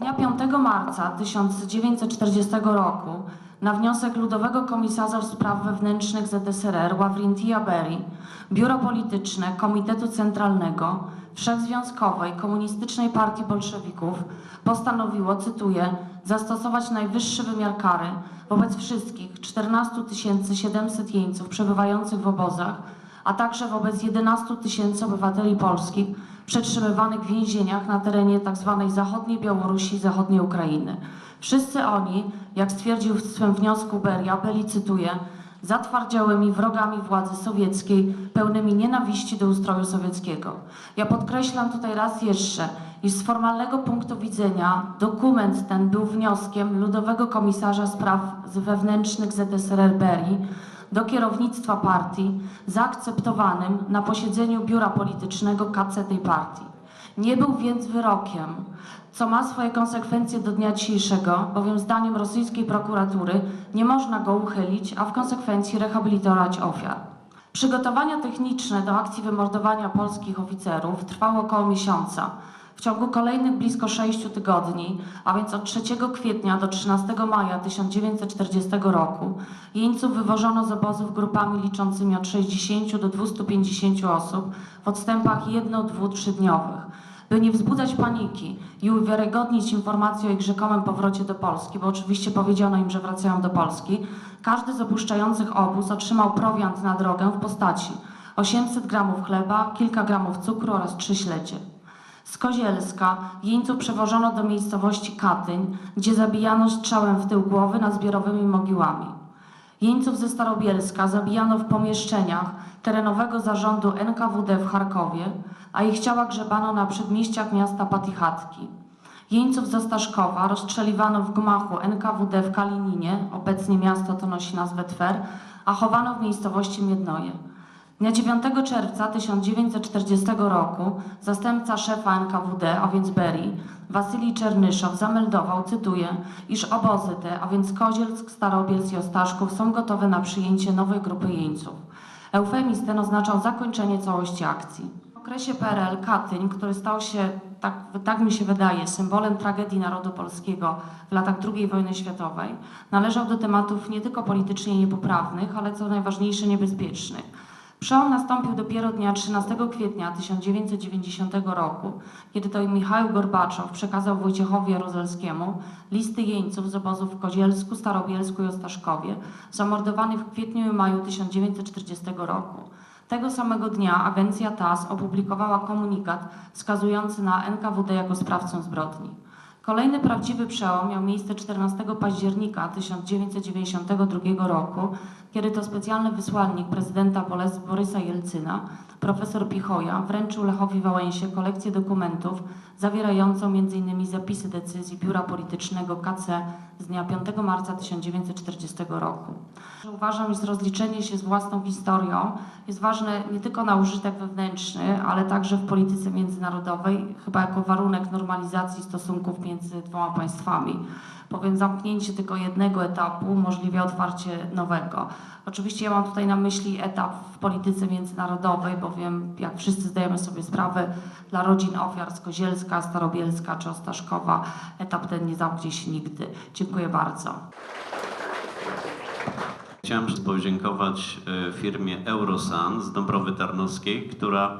Dnia 5 marca 1940 roku na wniosek Ludowego Komisarza Spraw Wewnętrznych ZSRR Ławrintia Berry Biuro Polityczne Komitetu Centralnego Wszechzwiązkowej Komunistycznej Partii Bolszewików postanowiło, cytuję, zastosować najwyższy wymiar kary wobec wszystkich 14 700 jeńców przebywających w obozach, a także wobec 11 tysięcy obywateli polskich przetrzymywanych w więzieniach na terenie tzw. zachodniej Białorusi i zachodniej Ukrainy. Wszyscy oni, jak stwierdził w swym wniosku Beria, byli, cytuję, zatwardziałymi wrogami władzy sowieckiej, pełnymi nienawiści do ustroju sowieckiego. Ja podkreślam tutaj raz jeszcze, iż z formalnego punktu widzenia dokument ten był wnioskiem Ludowego Komisarza Spraw Wewnętrznych ZSRR Berii, do kierownictwa partii zaakceptowanym na posiedzeniu biura politycznego KC tej partii. Nie był więc wyrokiem, co ma swoje konsekwencje do dnia dzisiejszego, bowiem zdaniem rosyjskiej prokuratury nie można go uchylić, a w konsekwencji rehabilitować ofiar. Przygotowania techniczne do akcji wymordowania polskich oficerów trwały około miesiąca. W ciągu kolejnych blisko sześciu tygodni, a więc od 3 kwietnia do 13 maja 1940 roku, jeńców wywożono z obozów grupami liczącymi od 60 do 250 osób w odstępach jedno-, dwu-. By nie wzbudzać paniki i uwiarygodnić informacje o ich rzekomym powrocie do Polski, bo oczywiście powiedziano im, że wracają do Polski, każdy z opuszczających obóz otrzymał prowiant na drogę w postaci 800 gramów chleba, kilka gramów cukru oraz trzy śledzie. Z Kozielska jeńców przewożono do miejscowości Katyń, gdzie zabijano strzałem w tył głowy nad zbiorowymi mogiłami. Jeńców ze Starobielska zabijano w pomieszczeniach terenowego zarządu NKWD w Charkowie, a ich ciała grzebano na przedmieściach miasta Patichatki. Jeńców ze Staszkowa rozstrzeliwano w gmachu NKWD w Kalininie, obecnie miasto to nosi nazwę Twer, a chowano w miejscowości Miednoje. Dnia 9 czerwca 1940 roku zastępca szefa NKWD, a więc Berii, Wasylij Czernyszow zameldował, cytuję, iż obozy te, a więc Kozielsk, Starobielsk i Ostaszków są gotowe na przyjęcie nowej grupy jeńców. Eufemizm ten oznaczał zakończenie całości akcji. W okresie PRL Katyń, który stał się, tak, tak mi się wydaje, symbolem tragedii narodu polskiego w latach II wojny światowej, należał do tematów nie tylko politycznie niepoprawnych, ale co najważniejsze niebezpiecznych. Przełom nastąpił dopiero dnia 13 kwietnia 1990 roku, kiedy to Michał Gorbaczow przekazał Wojciechowi Jaruzelskiemu listy jeńców z obozów w Kozielsku, Starobielsku i Ostaszkowie, zamordowanych w kwietniu i maju 1940 roku. Tego samego dnia agencja TAS opublikowała komunikat wskazujący na NKWD jako sprawcę zbrodni. Kolejny prawdziwy przełom miał miejsce 14 października 1992 roku, kiedy to specjalny wysłannik prezydenta Borysa Jelcyna, profesor Pichoja, wręczył Lechowi Wałęsie kolekcję dokumentów zawierającą m.in. zapisy decyzji Biura Politycznego KC dnia 5 marca 1940 roku. Uważam, że rozliczenie się z własną historią jest ważne nie tylko na użytek wewnętrzny, ale także w polityce międzynarodowej, chyba jako warunek normalizacji stosunków między dwoma państwami bowiem zamknięcie tylko jednego etapu umożliwia otwarcie nowego. Oczywiście ja mam tutaj na myśli etap w polityce międzynarodowej, bowiem jak wszyscy zdajemy sobie sprawę, dla rodzin ofiar z Kozielska, Starobielska czy Ostaszkowa etap ten nie zamknie się nigdy. Dziękuję bardzo. Chciałem podziękować e, firmie Eurosan z Dąbrowy Tarnowskiej, która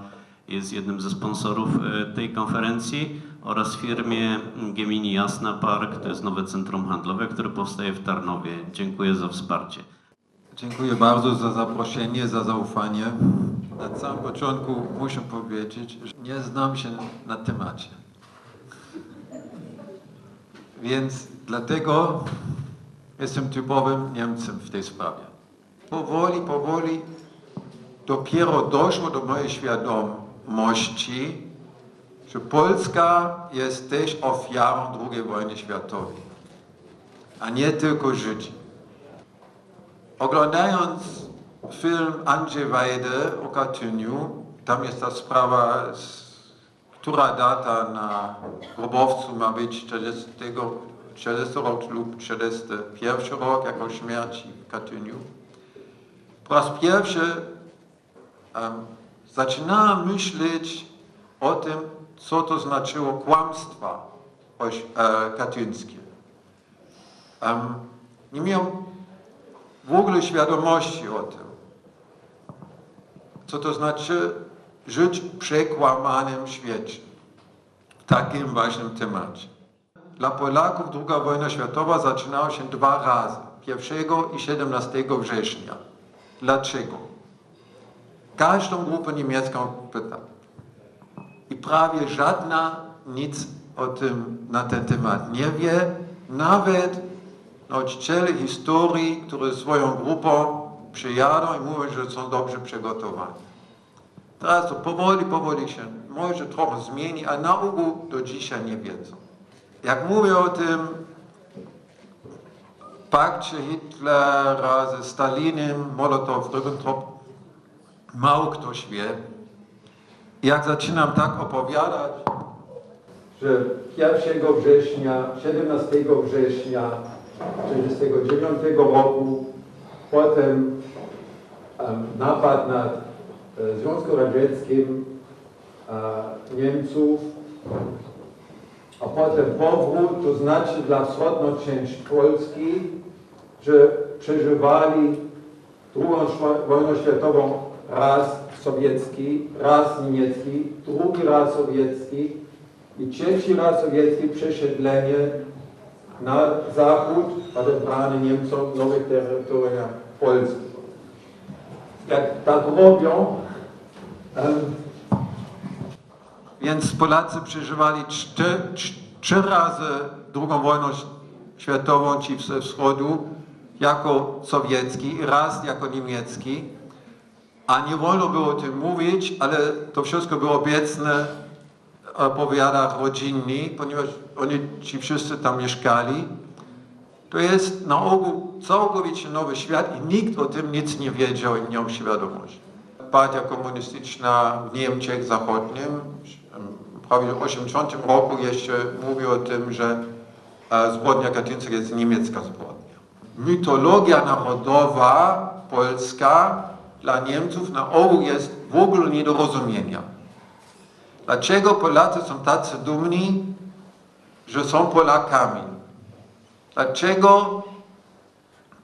jest jednym ze sponsorów e, tej konferencji oraz firmie Gemini Jasna Park, to jest nowe centrum handlowe, które powstaje w Tarnowie. Dziękuję za wsparcie. Dziękuję bardzo za zaproszenie, za zaufanie. Na samym początku muszę powiedzieć, że nie znam się na temacie. Więc dlatego jestem typowym Niemcem w tej sprawie. Powoli, powoli dopiero doszło do mojej świadomości, że Polska jest też ofiarą II wojny światowej, a nie tylko Żydzi. Oglądając film Andrzej Wajdy o Katyniu, tam jest ta sprawa, która data na grobowcu ma być 40, 40 rok lub 41 rok jako śmierci w Katyniu. Po raz pierwszy um, zaczynałem myśleć o tym, co to znaczyło kłamstwa e, katyńskie. Nie miałem w ogóle świadomości o tym, co to znaczy żyć w przekłamanym świecie, w takim ważnym temacie. Dla Polaków II wojna światowa zaczynała się dwa razy, 1 i 17 września. Dlaczego? Każdą grupę niemiecką pytam. I prawie żadna nic o tym na ten temat nie wie. Nawet nauczyciele historii, którzy swoją grupą przyjadą i mówią, że są dobrze przygotowani. Teraz to powoli, powoli się może trochę zmieni, a na ogół do dzisiaj nie wiedzą. Jak mówię o tym pakcie Hitlera ze Stalinem, Molotow, Ribbentrop, mało ktoś wie. Jak zaczynam tak opowiadać, że 1 września, 17 września 1939 roku, potem em, napad na e, Związku Radzieckim e, Niemców, a potem powrót, to znaczy dla wschodnią część Polski, że przeżywali szwa- wojnę światową raz sowiecki, raz niemiecki, drugi raz sowiecki i trzeci raz sowiecki przesiedlenie na zachód, brany Niemcom nowych terytoria Polski. Jak tak robią, em, Więc Polacy przeżywali trzy razy II wojnę światową, ci ze wschodu, jako sowiecki i raz jako niemiecki. A nie wolno było o tym mówić, ale to wszystko było obecne w opowiadach rodzinnych, ponieważ oni ci wszyscy tam mieszkali. To jest na ogół całkowicie nowy świat i nikt o tym nic nie wiedział i nie miał świadomości. Partia komunistyczna w Niemczech Zachodnim w prawie 80 roku jeszcze mówi o tym, że e, zbrodnia katyńska jest niemiecka zbrodnia. Mitologia narodowa polska dla Niemców na ogół jest w ogóle nie do rozumienia. Dlaczego Polacy są tacy dumni, że są Polakami? Dlaczego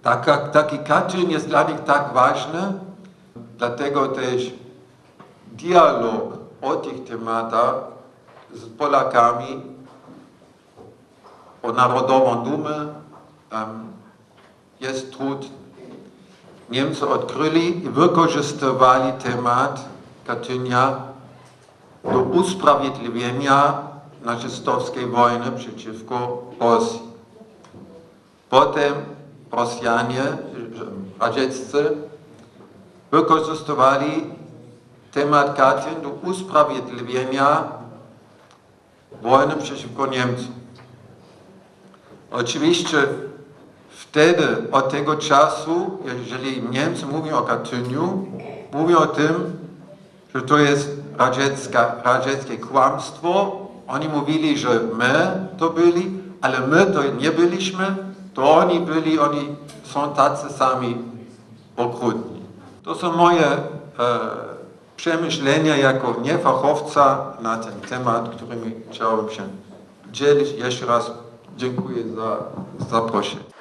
taka, taki Katyn jest dla nich tak ważny? Dlatego też dialog o tych tematach z Polakami o narodową dumę jest trudny. Niemcy odkryli i wykorzystywali temat Katynia do usprawiedliwienia nazistowskiej wojny przeciwko Rosji. Potem Rosjanie, radzieccy, wykorzystywali temat Katyn do usprawiedliwienia wojny przeciwko Niemcom. Oczywiście wtedy, od tego czasu, jeżeli Niemcy mówią o Katyniu, mówią o tym, że to jest radziecka, radzieckie kłamstwo. Oni mówili, że my to byli, ale my to nie byliśmy, to oni byli, oni są tacy sami okrutni. To są moje e, przemyślenia jako niefachowca na ten temat, którymi chciałem się dzielić. Jeszcze raz dziękuję za zaproszenie.